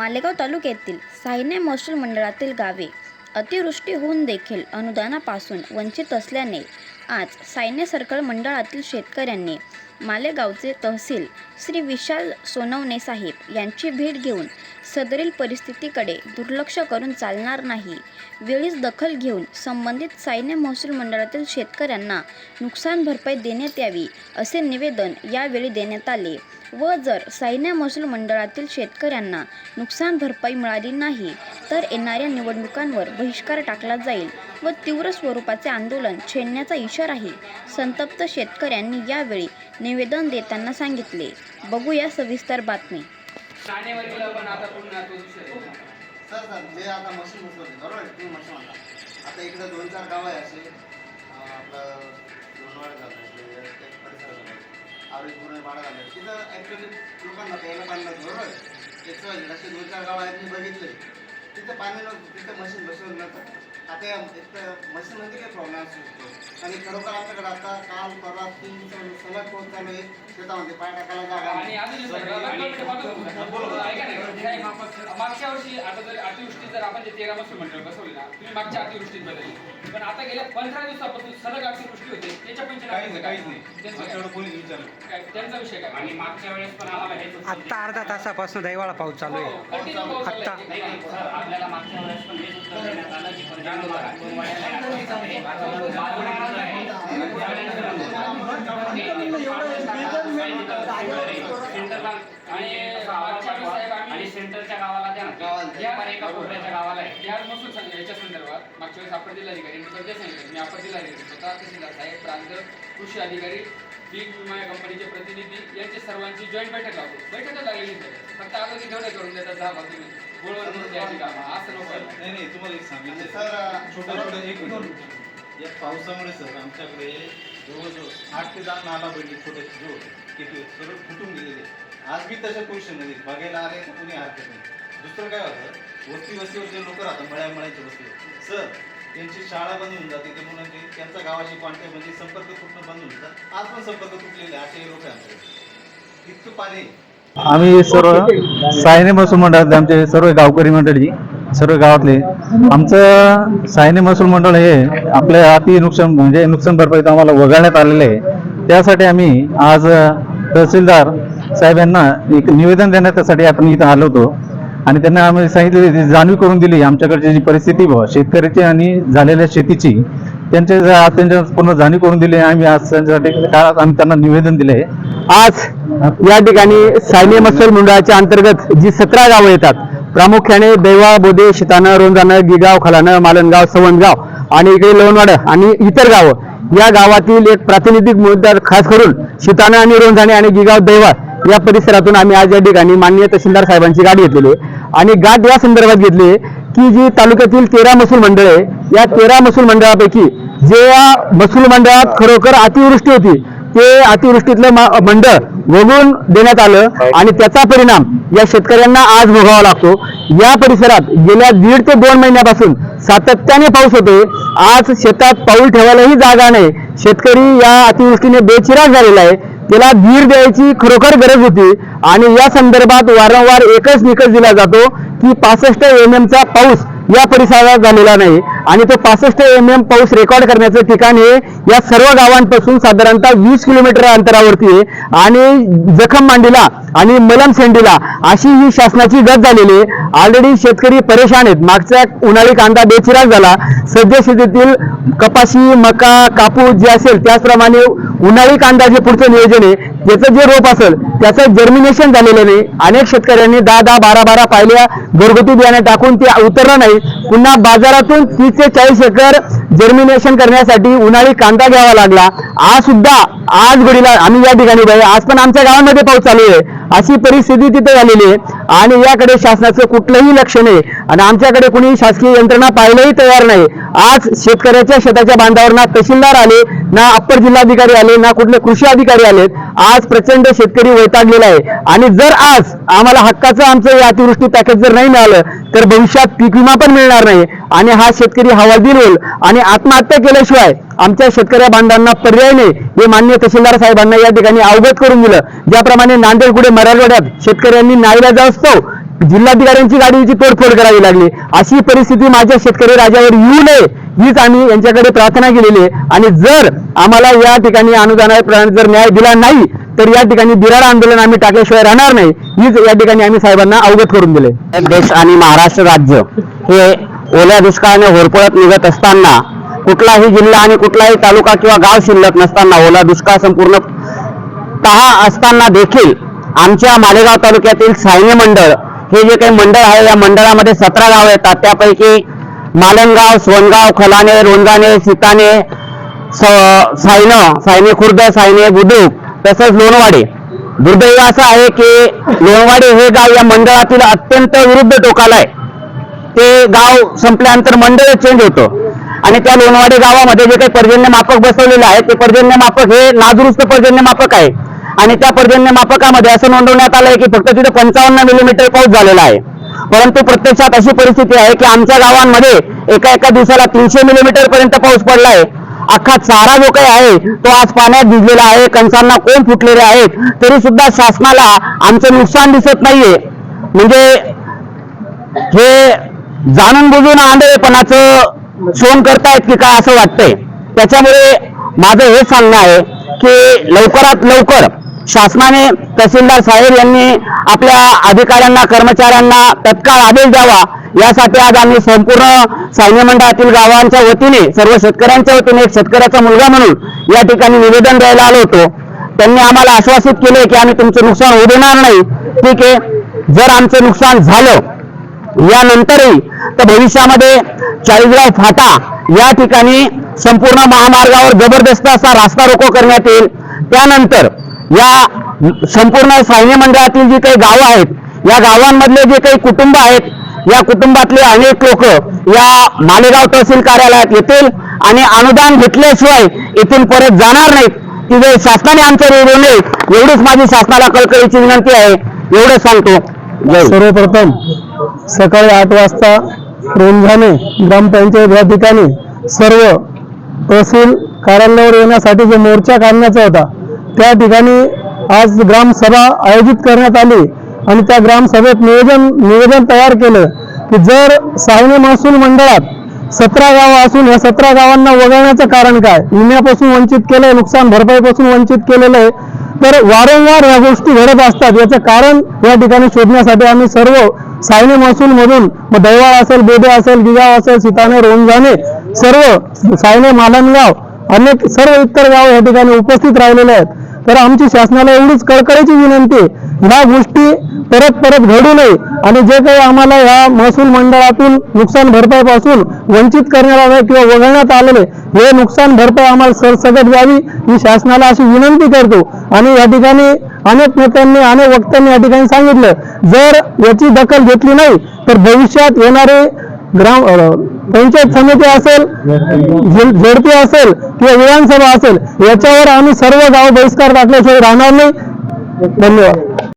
मालेगाव तालुक्यातील सायने महसूल मंडळातील गावे अतिवृष्टी होऊन देखील अनुदानापासून वंचित असल्याने आज सायने सर्कल मंडळातील शेतकऱ्यांनी मालेगावचे तहसील श्री विशाल सोनवणे साहेब यांची भेट घेऊन सदरील परिस्थितीकडे दुर्लक्ष करून चालणार नाही. वेळीच दखल घेऊन संबंधित सायने महसूल मंडळातील शेतकऱ्यांना नुकसान भरपाई देण्यात यावी असे निवेदन यावेळी देण्यात आले. व जर सैन्य महसूल मंडळातील शेतकऱ्यांना नुकसान भरपाई मिळाली नाही तर येणाऱ्या निवडणुकांवर बहिष्कार टाकला जाईल व तीव्र स्वरूपाचे आंदोलन छेडण्याचा इशाराही संतप्त शेतकऱ्यांनी यावेळी निवेदन देताना सांगितले. बघूया सविस्तर बातमी. ठाणेवरील पण आता पुन्हा तो विषय सर सर जे आता मशीन बसवते बरोबर आहे? तुम्ही मशीन आता आता इकडे दोन चार गाव आहे असे. आपलं लोणवाड झालं परिसर झालं आवडी पूर्ण भाडा झालं तिथं ॲक्च्युली लोकांना प्यायला पाणी नव्हतं बरोबर आहे? त्याचं असे दोन चार गाव आहेत मी बघितले तिथं पाणी नव्हतं तिथं मशीन बसवलं काही प्रॉब्लेम असू शकतो आणि खरोखर आमच्याकडे आता काल परवा तीन दिवसांनी सलग पाऊस चालू आहे शेतामध्ये पाय टाकायला जागा मागच्या वर्षी आता जर अतिवृष्टी जर आपण जे तेरा मसूर मंडळ बसवली ना? तुम्ही मागच्या अतिवृष्टीत बदलली. पण आता गेल्या पंधरा दिवसापासून सलग अतिवृष्टी होते. त्याच्या काहीच नाही पंचनामे काहीच नाही. त्यांचं विषय काय? आणि मागच्या वेळेस पण आत्ता अर्धा तासापासून दैवाळा पाऊस चालू हो, आहे. आत्ता. सर, आपल्याला मागच्या वेळेस पण आणि आणि सेंटरच्या गावाला द्या ना. पण एका कोपऱ्याच्या गावाला आहे. या महसूल संघ याच्या संदर्भात मागच्या वेळेस आपण जिल्हाधिकारी मी ते सांगितलं मी आपण जिल्हाधिकारी स्वतः तहसीलदार साहेब प्रांत कृषी अधिकारी पीक विमा या कंपनीचे प्रतिनिधी यांची सर्वांची जॉईंट बैठक लावतो बैठकच लागली नाही. फक्त अगोदर जेवढे करून देतात दहा बाजू गोळवर करून द्यायची कामं असं नको आहे. नाही नाही तुम्हाला एक सांगितलं सर छोटं छोटं एक मिनिट. या पावसामुळे सर आमच्याकडे जवळजवळ आठ ते दहा नाला बैठे छोटे जो किती सर्व फुटून गेलेले आज बी तशा पोझिशनमध्ये बघायला आले तर कुणी हरकत नाही. दुसरं काय होतं वस्ती वस्तीवर जे लोक राहतात मळ्या मळ्याच्या वस्तीवर. सर त्यांची शाळा बंद होऊन जाते ते म्हणून त्यांचा गावाशी कॉन्टॅक्ट म्हणजे संपर्क तुटणं बंद होऊन जातात आज पण संपर्क तुटलेले असे लोक आहे आमच्याकडे. इतकं पाणी. आम्ही सर्व सायने महसूल मंडळातले आमचे सर्व गावकरी मंडळी सर्व गावातले. आमचं सायने महसूल मंडळ हे आपल्या अति नुकसान म्हणजे नुकसान भरपाईत आम्हाला वगळण्यात आलेलं आहे. त्यासाठी आम्ही आज तहसीलदार साहेब यांना एक निवेदन देण्यासाठी आपण इथं आलो होतो. आणि त्यांना आम्ही सांगितले जाणीव करून दिली आमच्याकडची जी परिस्थिती व शेतकऱ्याची आणि झालेल्या शेतीची त्यांचे त्यांच्या पूर्ण जाणीव करून दिली आम्ही आज त्यांच्यासाठी काळात आम्ही त्यांना निवेदन दिले आज या ठिकाणी सायने मसल मंडळाच्या अंतर्गत जी सतरा गावं येतात प्रामुख्याने दैवा बोदे शितानं रोंजानं गिगाव खलानं मालनगाव सवनगाव आणि इकडे लोणवाड आणि इतर गावं या गावातील एक प्रातिनिधिक मुद्दा खास करून शितानं आणि रोंजाणे आणि गिगाव दैवा या परिसरातून आम्ही आज या ठिकाणी माननीय तहसीलदार साहेबांची गाडी घेतलेली आहे. आणि गाठ या संदर्भात घेतली की जी तालुक्यातील तेरा महसूल मंडळ आहे या तेरा महसूल मंडळापैकी जे या महसूल मंडळात खरोखर अतिवृष्टी होती ते अतिवृष्टीतलं मंडळ वगळून देण्यात आलं आणि त्याचा परिणाम या शेतकऱ्यांना आज भोगावा लागतो. या परिसरात गेल्या दीड ते दोन महिन्यापासून सातत्याने पाऊस होतोय. आज शेतात पाऊल ठेवायलाही जागा नाही. शेतकरी या अतिवृष्टीने बेचिराग झालेला आहे. त्याला धीर द्यायची खरोखर गरज होती. आणि या संदर्भात वारंवार एकच निकष दिला जातो की पासष्ट एम चा पाऊस या परिसरात झालेला नाही. आणि तो पासष्ट एम एम पाऊस रेकॉर्ड करण्याचं ठिकाण हे या सर्व गावांपासून साधारणतः वीस किलोमीटर अंतरावरती आहे. आणि जखम मांडीला आणि मलम सेंडीला अशी ही शासनाची गत झालेली आहे. ऑलरेडी शेतकरी परेशान आहेत. मागचा उन्हाळी कांदा बेचिराग झाला. सध्या शेतीतील कपाशी मका कापूस जे असेल त्याचप्रमाणे उन्हाळी कांदा जे पुढचं नियोजन आहे त्याचं जे रोप असेल त्याचं जर्मिनेशन झालेलं नाही. अनेक शेतकऱ्यांनी दहा दहा बारा बारा पाहिल्या घरगुती बियाणे टाकून ते उतरलं नाही. पुन्हा बाजारातून तीस ते चाळीस एकर जर्मिनेशन करण्यासाठी उन्हाळी कांदा घ्यावा लागला. आज सुद्धा आज घडीला आम्ही या ठिकाणी बाई आज पण आमच्या गावामध्ये पाऊस चालू आहे. अशी परिस्थिती तिथे झालेली आहे. आणि याकडे शासनाचं कुठलंही लक्ष नाही. आणि आमच्याकडे कुणी शासकीय यंत्रणा पाहायलाही तयार नाही. आज शेतकऱ्याच्या शेताच्या बांधावर ना तहसीलदार आले ना अप्पर जिल्हाधिकारी आले ना कुठले कृषी अधिकारी आलेत. आज प्रचंड शेतकरी वैतागलेला आहे. आणि जर आज आम्हाला हक्काचं आमचं या अतिवृष्टी पॅकेज जर नाही मिळालं तर भविष्यात पीक विमा पण पण मिळणार नाही. आणि हा शेतकरी हवालदिल होईल. आणि आत्महत्या केल्याशिवाय आमच्या शेतकऱ्या बांधवांना पर्याय नाही. हे मान्य तहसीलदार साहेबांना या ठिकाणी अवगत करून दिलं. ज्याप्रमाणे नांदेड पुढे मराठवाड्यात शेतकऱ्यांनी नाईला असतो जिल्हाधिकाऱ्यांची गाडीची तोडफोड करावी लागली. अशी परिस्थिती माझ्या शेतकरी राजावर येऊ नये हीच आम्ही यांच्याकडे प्रार्थना केलेली आहे. आणि जर आम्हाला या ठिकाणी अनुदानाप्रमाणे जर न्याय दिला नाही तर या ठिकाणी बिराड आंदोलन आम्ही टाकल्याशिवाय राहणार नाही. हीच या ठिकाणी आम्ही साहेबांना अवगत करून दिले. देश आणि महाराष्ट्र राज्य. हे ओल्या दुष्काळाने होरपळत निघत असताना कुठलाही जिल्हा आणि कुठलाही तालुका किंवा गाव शिल्लक नसताना ओला दुष्काळ संपूर्ण तहा असताना देखील आमच्या मालेगाव तालुक्यातील सायने मंडळ हे जे काही मंडळ आहे या मंडळामध्ये सतरा गाव येतात. त्यापैकी मालनगाव सोनगाव खलाने रोंजाने सीताने स- सायने खुर्द सायने बुद्रुक तसंच लोणवाडे. दुर्दैव असं आहे की लोणवाडे हे गाव या मंडळातील अत्यंत विरुद्ध टोकाला आहे. ते गाव संपल्यानंतर मंडळ चेंज होतं. आणि त्या लोणवाडे गावामध्ये जे काही पर्जन्य मापक बसवलेले आहे ते पर्जन्य मापक हे नादुरुस्त पर्जन्य मापक आहे. आणि त्या पर्जन्य मापकामध्ये असं नोंदवण्यात आलंय की फक्त तिथे पंचावन्न मिलीमीटर पाऊस झालेला आहे. परंतु प्रत्यक्षात अशी परिस्थिती आहे की आमच्या गावांमध्ये एका एका दिवसाला तीनशे मिलीमीटर पर्यंत पाऊस पडला आहे अख्खा चारा जो काही आहे तो आज पाण्यात भिजलेला आहे कणसांना कोण फुटलेले आहेत तरी सुद्धा शासनाला आमचं नुकसान दिसत नाहीये. म्हणजे हे जाणून बुजून आंधळेपणाचं शोन करतायत की काय असं वाटतंय? त्याच्यामुळे माझं हे सांगणं आहे की लवकरात लवकर शासनाने तहसीलदार साहेब यांनी आपल्या अधिकाऱ्यांना कर्मचाऱ्यांना तत्काळ आदेश द्यावा. यासाठी आज आम्ही संपूर्ण सैन्य मंडळातील गावांच्या वतीने सर्व शेतकऱ्यांच्या वतीने एक शेतकऱ्याचा मुलगा म्हणून या ठिकाणी निवेदन द्यायला आलो होतो. त्यांनी आम्हाला आश्वासित केले की आम्ही तुमचं नुकसान होऊ देणार नाही. ठीक आहे? जर आमचं नुकसान झालं यानंतरही तर भविष्यामध्ये चाळीसगाव फाटा या ठिकाणी संपूर्ण महामार्गावर जबरदस्त असा रास्ता रोको करण्यात येईल. त्यानंतर या संपूर्ण सैन्य मंडळातील जी काही गावं आहेत या गावांमधले जे काही कुटुंब आहेत या कुटुंबातले अनेक लोक या मालेगाव तहसील कार्यालयात येतील आणि अनुदान घेतल्याशिवाय इथून परत जाणार नाहीत. की जे शासनाने आमचं रेडिओ नये एवढीच माझी शासनाला कळकळीची विनंती आहे. एवढं सांगतो. सर्वप्रथम सकाळी आठ वाजता रोंझाने ग्रामपंचायत या ठिकाणी सर्व तहसील कार्यालयावर येण्यासाठी जो मोर्चा काढण्याचा होता त्या ठिकाणी आज ग्रामसभा आयोजित करण्यात आली आणि त्या ग्रामसभेत निवेदन निवेदन तयार केलं की जर सायने महसूल मंडळात सतरा गावं असून या सतरा गावांना वगळण्याचं कारण काय? विम्यापासून वंचित केलंय नुकसान भरपाईपासून वंचित केलेलं आहे. तर वारंवार या गोष्टी घडत असतात. याचं कारण या ठिकाणी शोधण्यासाठी आम्ही सर्व सायने महसूल मधून मग दैवाळ असेल बोधे असेल गिगाव असेल सीताने रोंजाने सर्व सायने मालनगाव अनेक सर्व इतर गाव या ठिकाणी उपस्थित राहिलेले आहेत. तर आमची शासनाला एवढीच कळकळीची विनंती ह्या गोष्टी परत परत घडू नये आणि जे काही आम्हाला या महसूल मंडळातून नुकसान भरपाईपासून वंचित करण्यात आलं किंवा वगळण्यात आलेले हे नुकसान भरपाई आम्हाला सरसगट द्यावी ही शासनाला अशी विनंती करतो. आणि या ठिकाणी अनेक नेत्यांनी अनेक वक्त्यांनी या ठिकाणी सांगितलं जर याची दखल घेतली नाही तर भविष्यात येणारे ग्राम पंचायत समिती असेल झेडपी असेल किंवा विधानसभा असेल याच्यावर आम्ही सर्व गाव बहिष्कार टाकल्याशिवाय राहणार नाही. धन्यवाद.